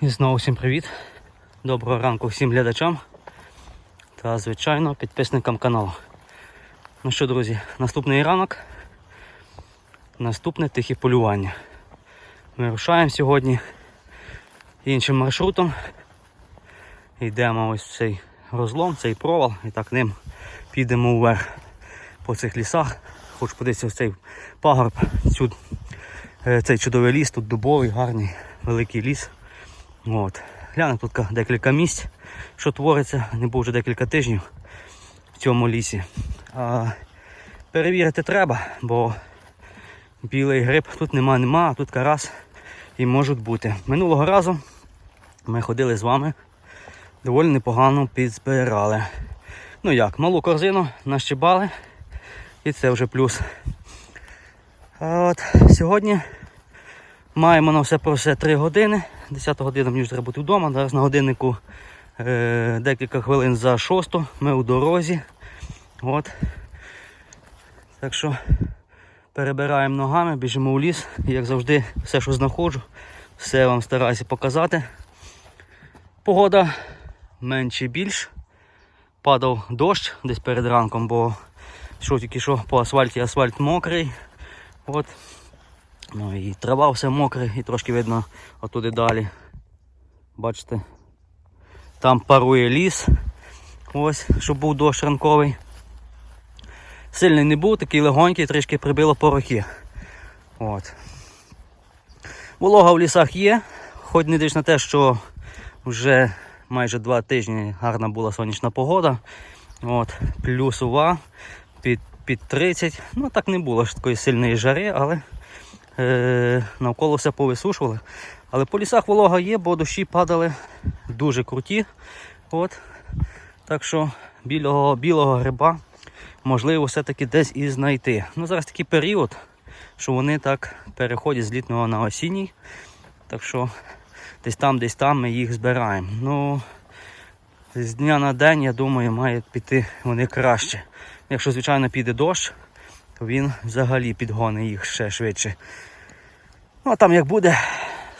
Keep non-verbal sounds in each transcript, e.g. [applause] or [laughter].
І знову всім привіт. Доброго ранку всім глядачам та, звичайно, підписникам каналу. Ну що, друзі, наступний ранок. Наступне тихе полювання. Ми рушаємо сьогодні іншим маршрутом. Йдемо ось в цей розлом, цей провал, і так ним підемо вверх по цих лісах. Хочу подивитися в цей пагорб, цю, е, цей чудовий ліс, тут дубовий, гарний, великий ліс. От. Гляну тут декілька місць, що твориться, не був вже декілька тижнів в цьому лісі. А перевірити треба, бо білий гриб тут нема, нема, а тут карас і можуть бути. Минулого разу ми ходили з вами, доволі непогано підзбирали. Ну як, малу корзину нащибали, і це вже плюс. От сьогодні маємо на все про все 3 години. 10 година мені вже треба бути вдома. Зараз на годиннику е, декілька хвилин за 6. Ми у дорозі. От. Так що перебираємо ногами, біжимо у ліс. Як завжди, все, що знаходжу, все вам стараюся показати. Погода менше більш. Падав дощ десь перед ранком, бо йшов тільки що по асфальті, асфальт мокрий. От. Ну і трава все мокре, і трошки видно отуди далі. Бачите, там парує ліс. Ось, щоб був дощ ранковий. Сильний не був, такий легонький, трішки прибило порохи. От. Волога в лісах є, хоч не дивлячись на те, що вже майже два тижні гарна була сонячна погода. От, плюсова під, під 30. Ну так не було ж такої сильної жари, але навколо все повисушували. Але по лісах волога є, бо дощі падали дуже круті. От. Так що білого, білого гриба можливо все-таки десь і знайти. Ну Зараз такий період, що вони так переходять з літнього на осінній. Так що десь там, десь там ми їх збираємо. Ну, з дня на день, я думаю, мають піти вони краще. Якщо, звичайно, піде дощ, то він взагалі підгонить їх ще швидше. Ну а там як буде,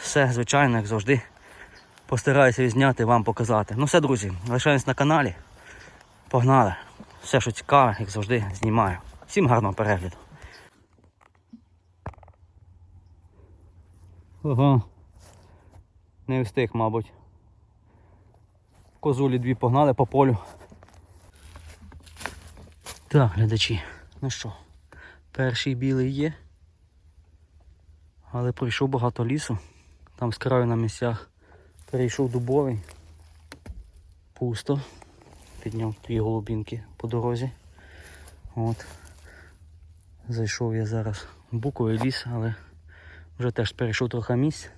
все, звичайно, як завжди. Постараюся відзняти вам показати. Ну все, друзі, лишаємось на каналі. Погнали. Все, що цікаве, як завжди, знімаю. Всім гарного перегляду. Ага. Не встиг, мабуть. Козулі дві погнали по полю. Так, глядачі, ну що, перший білий є. Але пройшов багато лісу. Там з краю на місцях перейшов дубовий. Пусто. Підняв дві голубінки по дорозі. От. Зайшов я зараз в буковий ліс, але вже теж перейшов трохи місць.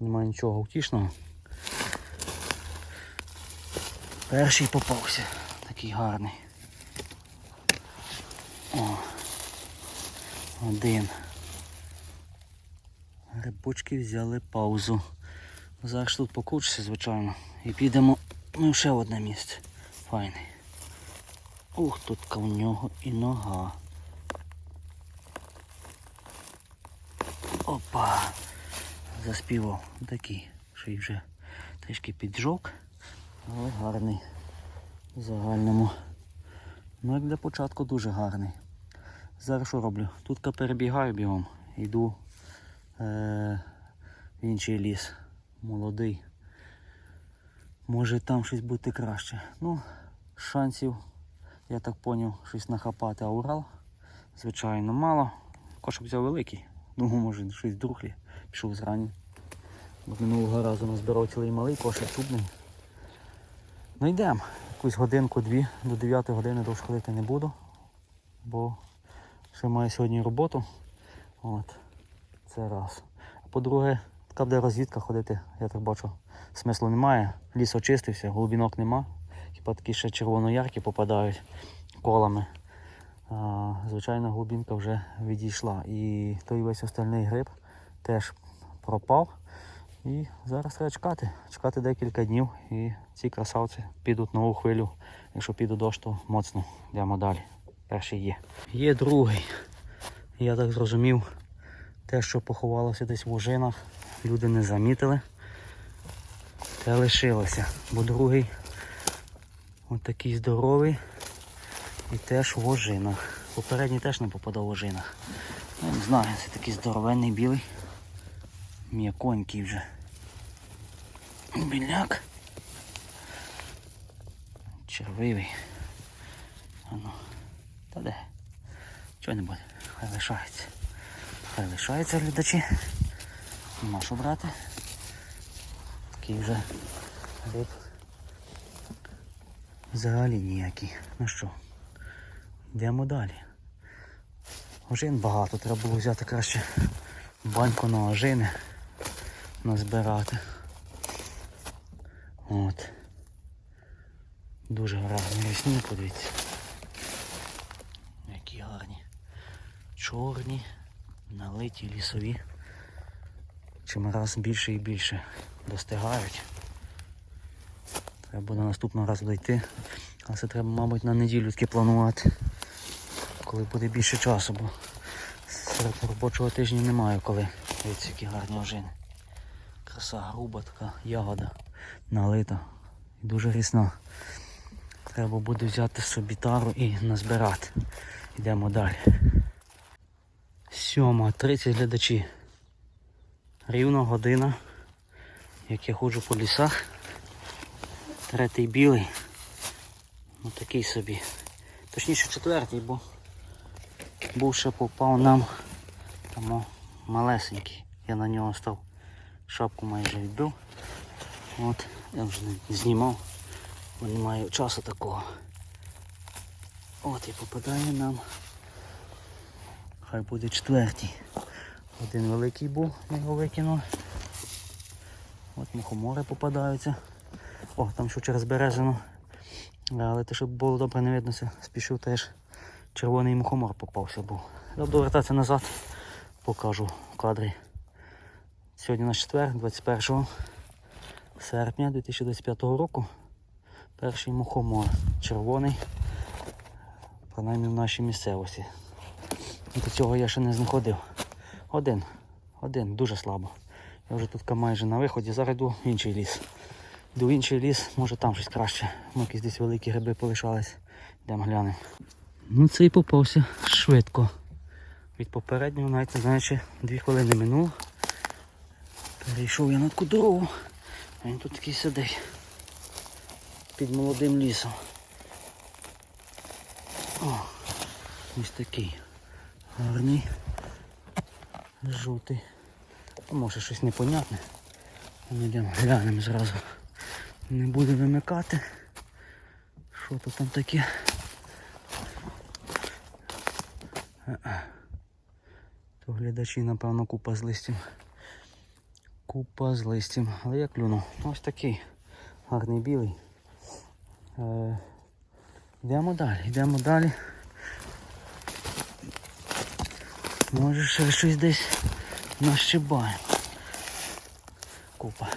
Немає нічого утішного. Перший попався. Такий гарний. О. Один. Грибочки взяли паузу. Зараз тут покручуся, звичайно. І підемо ну, ще одне місце. Файний. Ух, тут у нього і нога. Опа! Заспівав такий, що й вже трішки піджовк, але гарний в загальному. Ну як для початку дуже гарний. Зараз що роблю? Тут перебігаю бігом, йду е- в інший ліс. Молодий. Може там щось бути краще. Ну, шансів, я так поняв, щось нахапати, а Урал, звичайно, мало. Кошик взяв великий. Думаю, може щось друхлі. Пішов зрані. Минулого разу назбирав цілий малий кошик трубний. Ну йдемо. Якусь годинку-дві до 9 години довше ходити не буду. Бо ще маю сьогодні роботу. От. Це раз. По-друге, така буде розвідка ходити, я так бачу, смислу немає. Ліс очистився, голубінок нема. Хіба такі ще червонояркі попадають колами. А, звичайно, глибинка вже відійшла. І той весь остальний гриб теж пропав. І зараз треба чекати. Чекати декілька днів і ці красавці підуть нову хвилю. Якщо піде дощ, то моцно йдемо далі. Перший є. Є другий. Я так зрозумів, те, що поховалося десь в ужинах, люди не замітили. Це лишилося, бо другий от такий здоровий і теж в ожинах. Попередній теж не попадав в ожинах. Я не знаю, це такий здоровенний білий. М'яконький вже. Біляк. Червивий. Ану. Та де? Чого не буде? Хай лишається. Хай глядачі. Нема брати. Такий вже риб. Взагалі ніякий. Ну що, йдемо далі. Ожин багато, треба було взяти краще баньку на ожини назбирати. От. Дуже гарні рісні, подивіться. Які гарні. Чорні, налиті лісові. Чим раз більше і більше достигають. Треба буде наступного разу дойти. Але це треба, мабуть, на неділю таки планувати. Коли буде більше часу, бо серед робочого тижня немає коли. Дивіться, які гарні ожини. Краса груба така, ягода налита. І дуже рісна. Треба буде взяти собі тару і назбирати. Йдемо далі. Сьома, 30 глядачі. Рівно година, як я ходжу по лісах. Третій білий. Ну такий собі. Точніше четвертий, бо був ще попав нам тому малесенький. Я на нього став шапку майже відбив. От, я вже не знімав, бо немає часу такого. От і попадає нам. Хай буде четвертий. Один великий був, його викинув. От мухомори попадаються. О, там що через березину. Але те, щоб було добре не виднося, спішив теж червоний мухомор попався був. Я буду вертатися назад, покажу в кадрі. Сьогодні на четвер, 21 серпня 2025 року. Перший мухомор червоний, принаймні в нашій місцевості. До цього я ще не знаходив. Один. Один, дуже слабо. Я вже тут майже на виході, зараз йду в інший ліс. Йду в інший ліс, може там щось краще. Якісь десь великі гриби полишались. Йдемо глянемо. Ну це і попався швидко. Від попереднього навіть не знаю, чи дві хвилини минуло. Перейшов я на таку дорогу. А він тут такий сидить. Під молодим лісом. О, ось такий. Гарний. Жовтий. Може щось непонятне. Ми йдемо глянемо зразу. Не буду вимикати. Що тут там таке? То глядачі, напевно, купа з листів. Купа з листів. Але я клюнув. Ось такий гарний білий. Е, йдемо далі, йдемо далі. Може ще щось десь нащибаємо. Купа.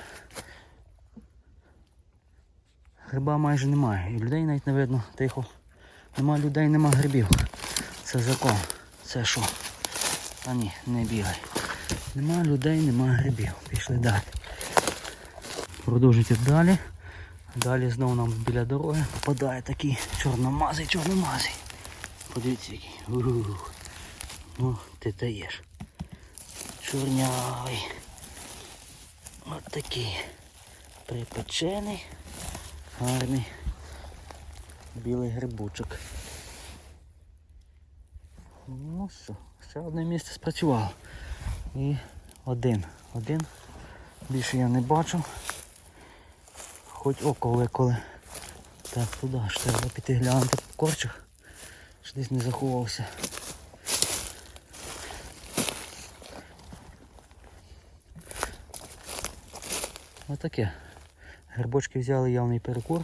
Гриба майже немає. І людей навіть не видно. Тихо. Нема людей, нема грибів. Це закон. Це що? А ні, не бігай. Нема людей, нема грибів. Пішли далі. Продовжуйте далі. Далі знову нам біля дороги попадає такий чорномазий, чорномазий. Подивіться який. Ну, ти даєш. Чорнявий. От такий. Припечений. Гарний. Білий грибочок. Ну що, ще одне місце спрацювало. І один. Один. Більше я не бачу. Хоч око виколи. Так, туди ж треба піти глянути по корчах. Що десь не заховався. Отаке. Грибочки взяли явний перекур.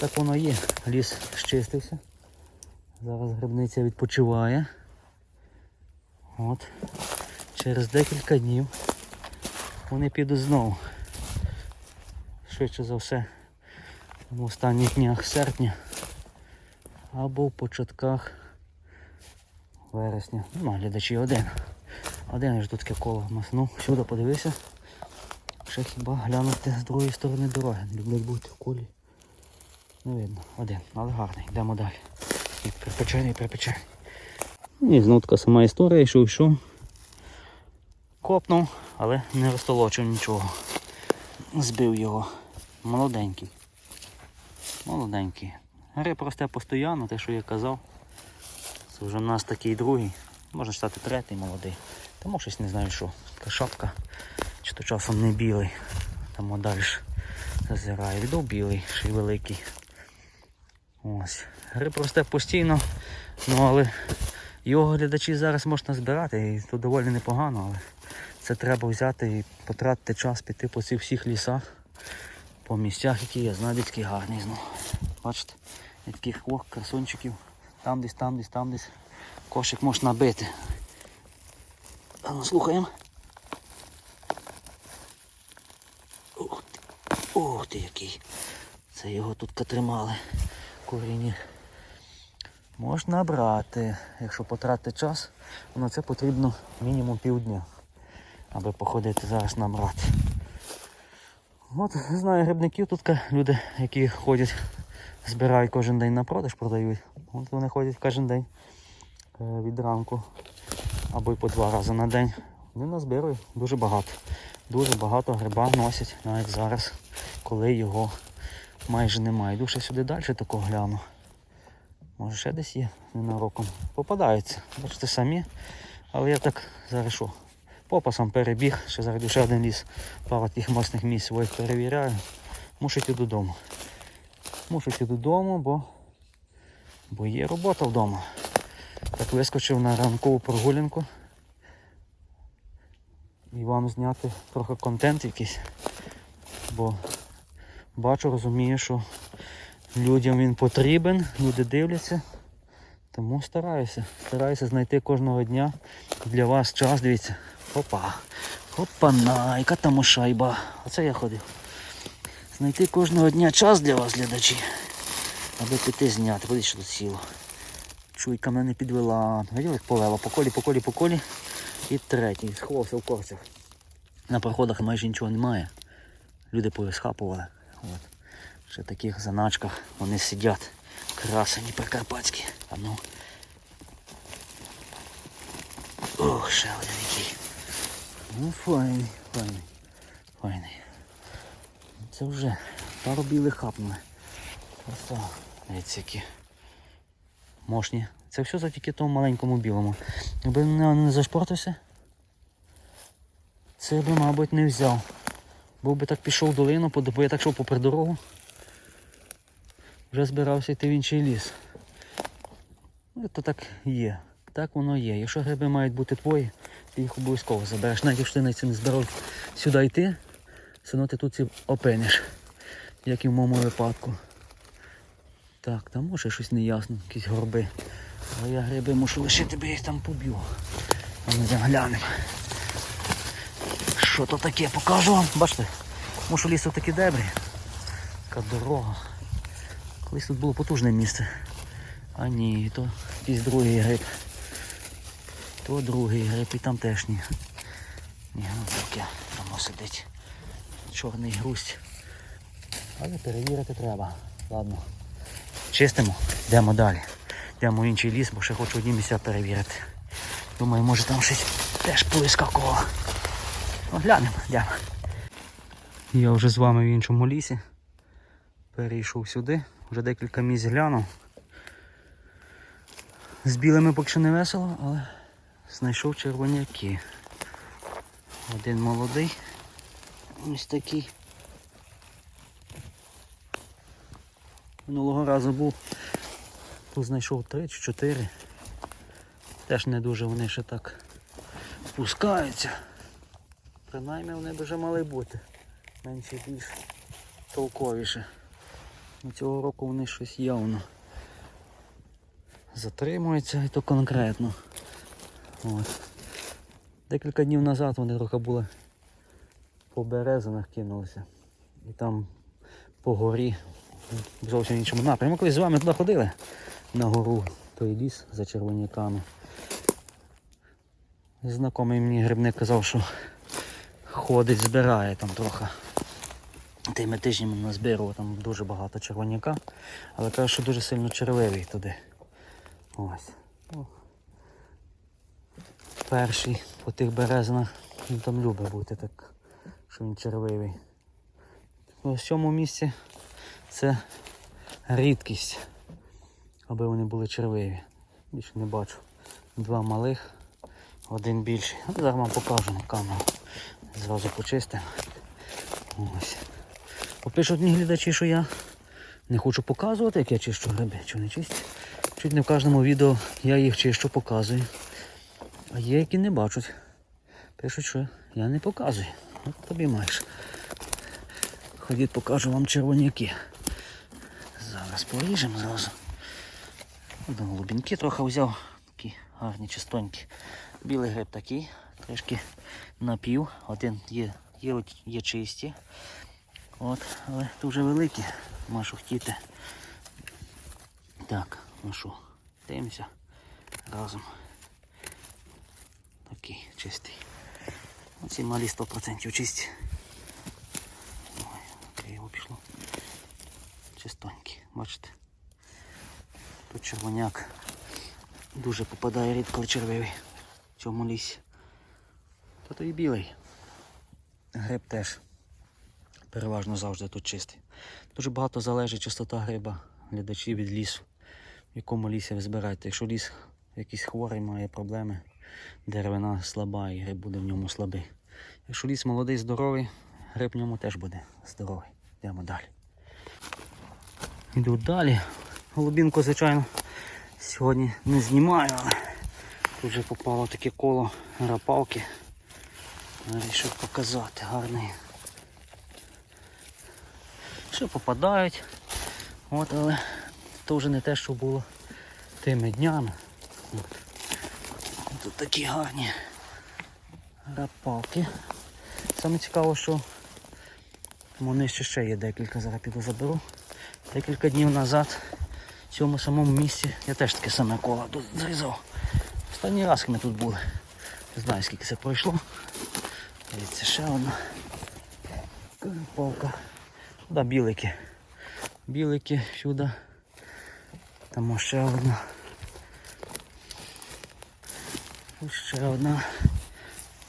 Так воно є. Ліс щистився. Зараз грибниця відпочиває. От. Через декілька днів вони підуть знову. Швидше за все в останніх днях серпня або в початках вересня. Ну, глядачі один. Один ж тут таке коло маснув. Сюди подивися. Ще хіба глянути з другої сторони дороги. Люблять бути в колі. Не видно. Один, але гарний. Йдемо далі. І припечений, припечений. І знову така сама історія, йшов, йшов. Копнув, але не розтолочив нічого. Збив його. Молоденький. Молоденький. Гриб росте постійно, те, що я казав. Це вже у нас такий другий. Можна стати третій молодий. Тому щось не знаю що. Така шапка. То часом не білий. Там далі зазирає. Відов білий, ще й великий. Ось. Гриб росте постійно, ну але його глядачі зараз можна збирати, і то доволі непогано, але це треба взяти і потратити час піти по цих всіх лісах, по місцях, які є. Знаю, такий гарний знову. Бачите, є таких ох, красунчиків. Там десь, там десь, там десь. Кошик можна набити. А ну слухаємо. Ух ти, ух ти який. Це його тут тримали. Коріння. Можна брати, якщо потратити час, на це потрібно мінімум півдня, аби походити зараз набрати. От знаю грибників тут люди, які ходять, збирають кожен день на продаж, продають. От вони ходять кожен день е, від ранку або й по два рази на день. Вони назбирують дуже багато. Дуже багато гриба носять навіть зараз, коли його майже немає. Йду сюди далі такого гляну. Може ще десь є ненароком. Попадаються. Бачите самі. Але я так зараз що? Попасом перебіг, ще зараз ще один ліс, пару тих мосних місць, бо перевіряю. Мушу йти додому. Мушу йти додому, бо, бо є робота вдома. Так вискочив на ранкову прогулянку. І вам зняти трохи контент якийсь. Бо бачу, розумію, що людям він потрібен, люди дивляться. Тому стараюся. Стараюся знайти кожного дня для вас час. Дивіться. Опа. Опа-на, яка там шайба. Оце я ходив. Знайти кожного дня час для вас, глядачі. Аби піти зняти. Подивіться, що тут сіло. Чуйка мене підвела. Виділи, як повела по колі, по колі, по колі. І третій. Сховався в корцях. На проходах майже нічого немає. Люди повисхапували. От. Ще в таких заначках вони сидять. Красені прикарпатські. А ну. Ох, ще один який. Ну, файний, файний, файний. Це вже пару білих хапнули. Дивіться, які. Мощні. Це все завдяки тому маленькому білому. Якби не, зашпортився, це би, мабуть, не взяв. Був би так пішов в долину, бо я так йшов попри дорогу. Вже збирався йти в інший ліс. Ну, то так є. Так воно є. Якщо гриби мають бути твої, ти їх обов'язково забереш. Навіть якщо ти не збирав сюди йти, все одно ти тут опиниш. Як і в моєму випадку. Так, там може щось неясно, якісь горби. Але я гриби мушу лишити, бо я їх там поб'ю. А ми заглянемо. Що то таке? Покажу вам. Бачите, мушу лісу такі дебрі. Така дорога. Колись тут було потужне місце. А ні, то якийсь другий гриб. То другий гриб і там теж ні. Ні, ну таке, там сидить. Чорний грусть. Але перевірити треба. Ладно. Чистимо, йдемо далі. Йдемо в інший ліс, бо ще хочу одні місця перевірити. Думаю, може там щось теж повискакувало. Ну, глянемо, йдемо. Я вже з вами в іншому лісі. Перейшов сюди, вже декілька місць глянув. З білими поки що не весело, але знайшов червоняки. Один молодий. Ось такий. Минулого разу був. Тут знайшов три чи чотири. Теж не дуже вони ще так спускаються. Принаймні вони вже мали бути. Менше більш толковіше. Ну, Цього року вони щось явно затримуються і то конкретно. От. Декілька днів назад вони трохи були по березинах кинулися. І там по горі зовсім іншому напрямку. Ми з вами туди ходили на гору, той ліс за червоняками. Знайомий мені грибник казав, що ходить, збирає там трохи. Тими тижнями назбирував там дуже багато червоняка, але каже, що дуже сильно червивий туди. Ось. Перший по тих березинах він там любить бути так, що він червивий. У цьому місці це рідкість, аби вони були червиві. Більше не бачу. Два малих, один більший. Ну, Зараз вам покажу на камеру. Зразу почистимо. Ось. Попишуть мені глядачі, що я не хочу показувати, як я чищу гриби, чи не чисті. Чуть не в кожному відео я їх чищу, показую. А є, які не бачать. Пишуть, що я не показую. От тобі маєш. Ходіть, покажу вам червоняки. Зараз поріжемо зразу. Один голубінки трохи взяв. Такі гарні, чистонькі. Білий гриб такий, трішки напів. Один є, є, є чисті. От, але дуже великі. Машу хотіти. Так, ну що, дивимося разом. Такий чистий. Оці малі 100% чисті. Ой, криво пішло. Чистонькі, бачите? Червоняк дуже попадає рідко червивий в цьому лісі. Та то і білий. Гриб теж переважно завжди тут чистий. Дуже багато залежить чистота гриба, глядачі від лісу, в якому лісі ви збираєте. Якщо ліс якийсь хворий має проблеми, деревина слаба і гриб буде в ньому слабий. Якщо ліс молодий, здоровий, гриб в ньому теж буде здоровий. Йдемо далі. Йду далі. Голубінку, звичайно, сьогодні не знімаю, але тут вже попало таке коло рапалки. Вирішив показати гарний. Що попадають. От, але то вже не те, що було тими днями. От. Тут такі гарні рапалки. Саме цікаво, що вони ще ще є декілька, зараз піду заберу. Декілька днів назад в цьому самому місці я теж таке саме коло тут зрізав. Останній раз ми тут були. Не знаю скільки це пройшло. Дивіться, ще одна палка. Да, білики. Білики сюди. Там ще одна. Ще одна.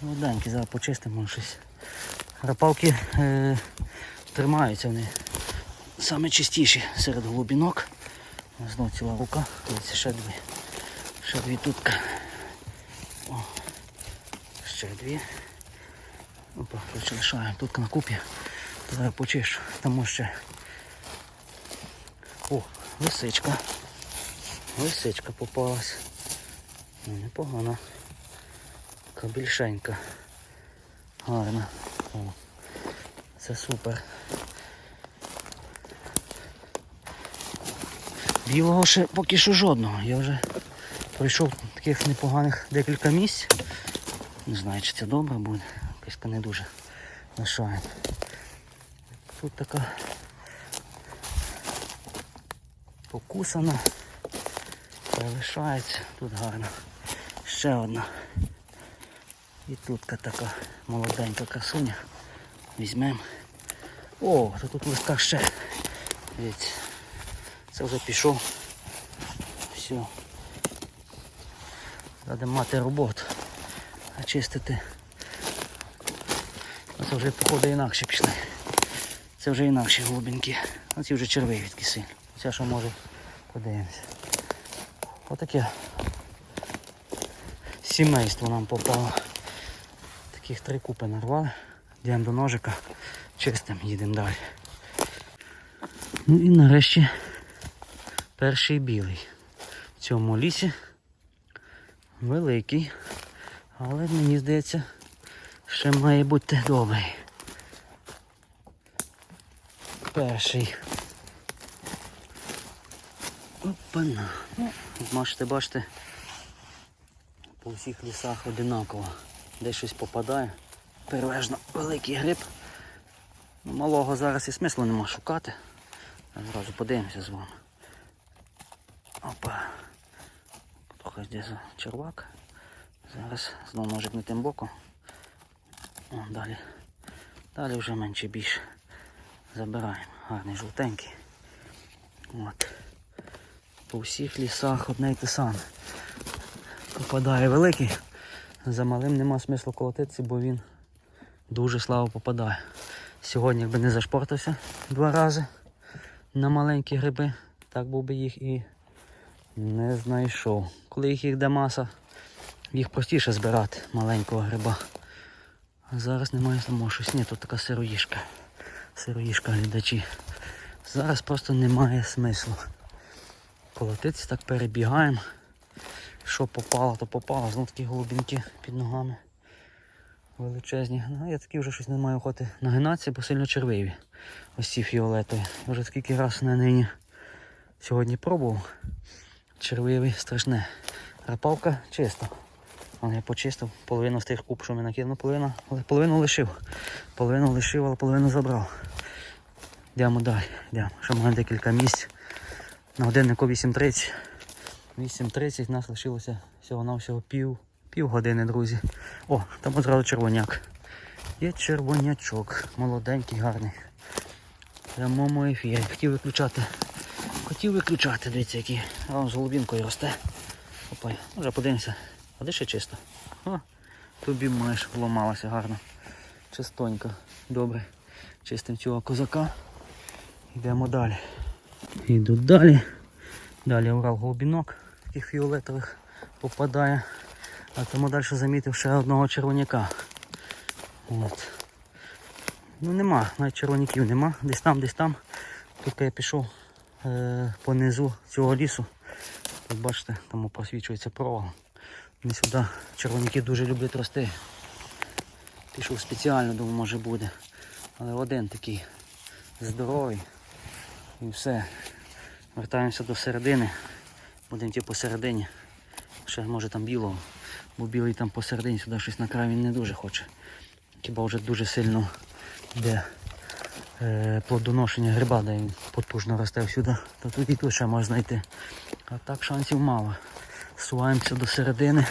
Молоденькі, зараз почистимо щось. Рапалки е, тримаються вони саме чистіші серед голубінок. Знову ціла. Дивіться, ще дві. Ще дві тутка. О, ще дві. Опа, коротше, лишаємо тут на купі. Зараз почищу. Там ще. О, лисичка. Лисичка попалась. Ну, непогано. Така більшенька. Гарна. О, це супер. Білого ще поки що жодного. Я вже пройшов таких непоганих декілька місць. Не знаю, чи це добре буде. Якось не дуже лишає. Тут така покусана. Залишається. Тут гарно. Ще одна. І тут така молоденька красуня. Візьмемо. О, то тут листка ще. Дивіться. Це вже пішов. Все. Треба мати роботу. А чистити. Це вже походу інакше пішли. Це вже інакші голубінки. Оці вже червиві такі сильні. Це що може подивимося. Отаке сімейство нам попало. Таких три купи нарвали. Йдемо до ножика, чистимо, їдемо далі. Ну і нарешті перший білий. В цьому лісі великий, але мені здається, ще має бути добрий. Перший. Опана. Ну, можете по всіх лісах одинаково. Десь щось попадає. Переважно великий гриб. Ну, Малого зараз і смислу нема шукати. Зразу подивимося з вами. Опа. Трохи десь червак. Зараз знову ножик не тим боком. О, далі Далі вже менше більше. Забираємо. Гарний жовтенький. От. По всіх лісах одне й те саме. Попадає великий. За малим нема смислу колотитися, бо він дуже слабо попадає. Сьогодні, якби не зашпортився два рази на маленькі гриби, так був би їх і не знайшов. Коли їх їх маса, їх простіше збирати маленького гриба. А зараз немає самого щось. Ні, тут така сироїшка. Сироїшка глядачі. Зараз просто немає смислу. Колотитися так перебігаємо. Що попало, то попало. Знов такі голубінки під ногами. Величезні. Ну, я такі вже щось не маю охоти нагинатися, бо сильно червиві. Ось ці фіолетові. Вже скільки раз на нині сьогодні пробував. Червивий страшне. Рапалка чиста. Я почистив, половину з тих куб, що ми накинув, половину, половину лишив. Половину лишив, але половину забрав. Йдемо далі. Йдемо. Ще маємо декілька місць. На годиннику 8.30. 8.30 нас лишилося всього-навсього пів, пів години, друзі. О, там одразу червоняк. Є червонячок. Молоденький, гарний. В прямому ефірі. Хотів виключати. Хотів виключати, дивіться, який. А з голубінкою росте. Опа, може подивимося. А де ще чисто? О, тобі маєш вломалася гарно. Чистонько. Добре. Чистим цього козака. Йдемо далі. Йду далі. Далі Урал голубінок, таких фіолетових попадає. А тому далі замітив ще одного червоняка. От. Ну нема, навіть червоняків нема. Десь там, десь там. Тільки я пішов е, по низу цього лісу. Тут бачите, там просвічується провал. Вони сюди червоняки дуже люблять рости. Пішов спеціально, думаю, може буде. Але один такий здоровий. І все. Вертаємося до середини. Будемо йти посередині. Ще може там білого. Бо білий там посередині сюди щось на край він не дуже хоче. Хіба вже дуже сильно йде плодоношення гриба, де він потужно росте сюди, то тут і тут ще можна знайти. А так шансів мало. Суваємося до середини.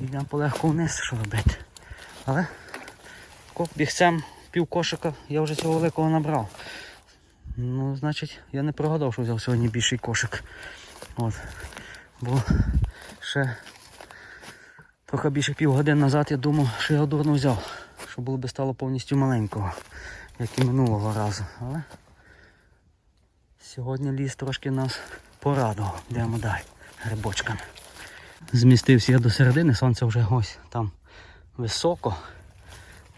Йдемо полегко вниз, що робити. Але ко- бігцем пів кошика я вже цього великого набрав. Ну, значить, я не прогадав, що взяв сьогодні більший кошик. От. Бо ще трохи більше півгодин назад я думав, що я дурно взяв. Що було би стало повністю маленького, як і минулого разу. Але сьогодні ліс трошки нас порадував. Йдемо далі грибочками. Змістився я до середини, сонце вже ось там високо.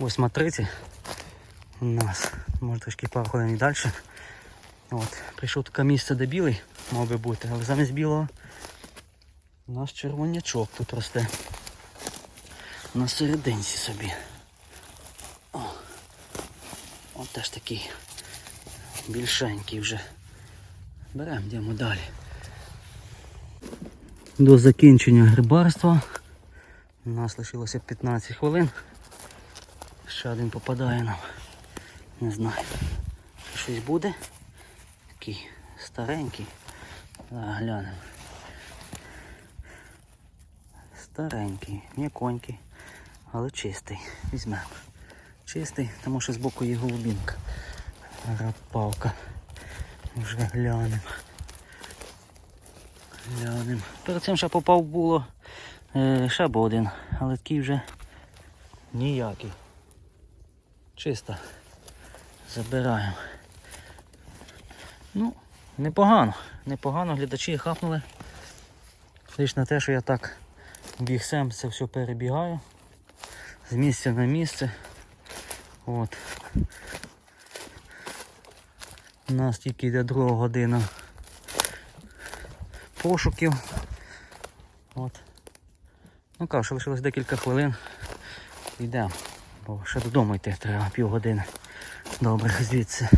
8.30 у нас. Може трошки пару хвилин і далі. От, прийшов таке місце, де білий мав би бути, але замість білого у нас червонячок тут росте. На серединці собі. От теж такий більшенький вже. Беремо, йдемо далі. До закінчення грибарства у нас лишилося 15 хвилин. Ще один попадає нам. Не знаю. Щось буде. Такий старенький. Зараз глянемо. Старенький, м'яконький, але чистий. Візьмемо. Чистий, тому що збоку є голубінка. Рапалка. Вже глянемо. Глянемо. Перед цим ще попав було е, ще був один, але такий вже ніякий. Чисто. Забираємо. Ну, непогано. Непогано глядачі хапнули. Лиш на те, що я так бігсем це все перебігаю. З місця на місце. От. У нас тільки йде друга година пошуків. От. Ну кажу, що лишилось декілька хвилин. Йдемо. Бо ще додому йти треба півгодини. Добре, звідси.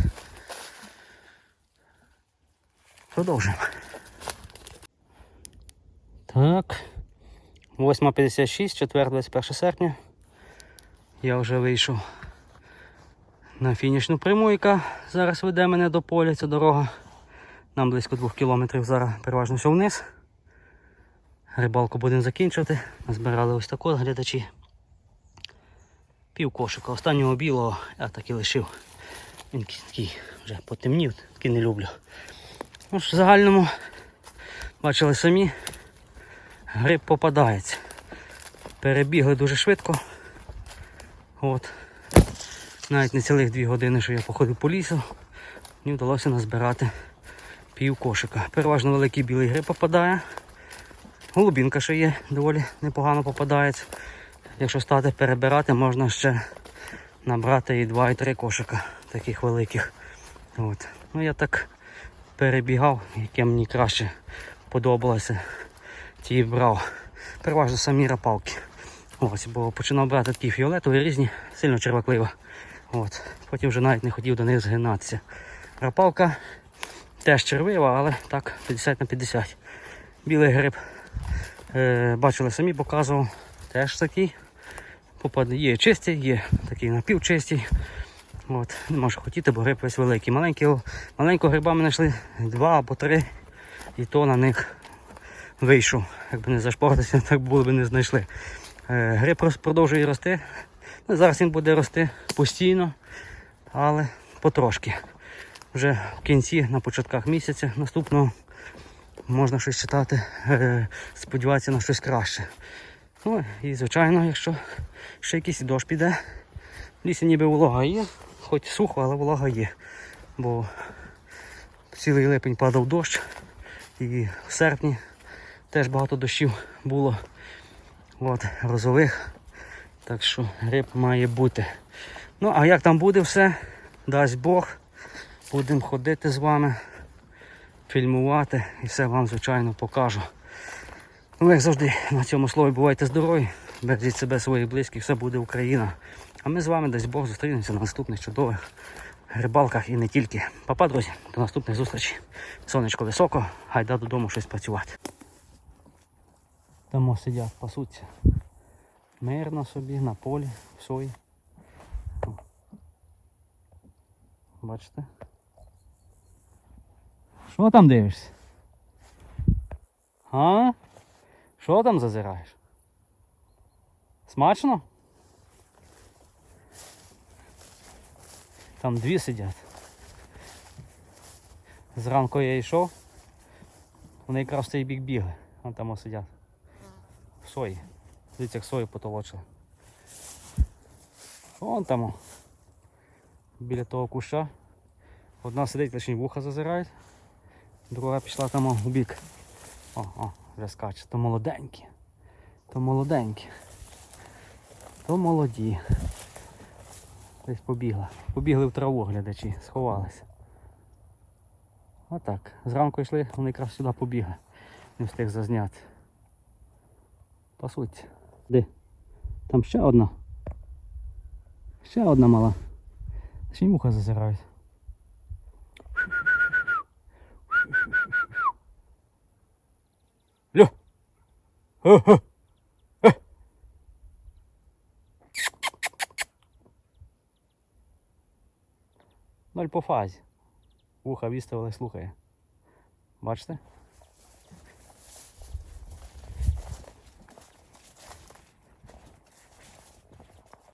Продовжуємо. Так. 8.56, четвер, 21 серпня. Я вже вийшов на фінішну пряму, яка зараз веде мене до поля. Ця дорога. Нам близько 2 кілометрів зараз переважно все вниз. Рибалку будемо закінчувати. Збирали ось таку глядачі. Пів кошика. Останнього білого я так і лишив. Він такий вже потемнів, такий не люблю. Ну в загальному, бачили самі, гриб попадається. Перебігли дуже швидко. От. Навіть не цілих дві години, що я походив по лісу, мені вдалося назбирати пів кошика. Переважно великий білий гриб попадає. Голубінка ще є, доволі непогано попадається. Якщо стати перебирати, можна ще набрати і два, і три кошика таких великих. От. Ну я так перебігав, яке мені краще подобалося, ті брав. Переважно самі рапалки. Ось, бо починав брати такі фіолетові різні, сильно черваклива. От. Потім вже навіть не хотів до них згинатися. Рапалка теж червива, але так, 50 на 50. Білий гриб, е, бачили самі, показував, теж такий. Попаде, є чистий, є такий напівчистий. От, не можу хотіти, бо гриб весь великий. Маленького гриба ми знайшли два або три, і то на них вийшов. Якби не зашпортився, [laughs] так було б не знайшли. Е, Гриб продовжує рости. Зараз він буде рости постійно, але потрошки. Вже в кінці, на початках місяця наступного можна щось читати, е, сподіватися на щось краще. Ну і звичайно, якщо ще якийсь дощ піде, в лісі ніби волога є, хоч сухо, але волога є. Бо цілий липень падав дощ і в серпні теж багато дощів було. От, розових. Так що гриб має бути. Ну, а як там буде все, дасть Бог. Будемо ходити з вами, фільмувати і все вам, звичайно, покажу. Ну, як завжди, на цьому слові бувайте здорові, бережіть себе, своїх близьких, все буде Україна. А ми з вами, дасть Бог, зустрінемося на наступних чудових рибалках і не тільки. Папа, друзі, до наступних зустрічей. Сонечко високо, гайда додому щось працювати. Там сидять, пасуться. Мирно собі на полі, в сої. Бачите? Що там дивишся? А? Що там зазираєш? Смачно? Там дві сидять. Зранку я йшов, вони якраз в цей бік бігли. Вон там сидять. В сої. Дивіться, як сою потолочили. Вон там. Біля того куща. Одна сидить, лише вуха зазирають, друга пішла там у бік. О, о, вже скаче. То молоденькі. То молоденькі. То молоді. Десь побігла. Побігли в траву глядачі, сховалися. Отак. Зранку йшли, вони якраз сюди побігли. Не встиг зазняти. Пасуться. Де? Там ще одна. Ще одна мала. Ще й муха зазирають. Льо! Ага. Е. Ноль по фазі. Вуха виставили, слухає. Бачите?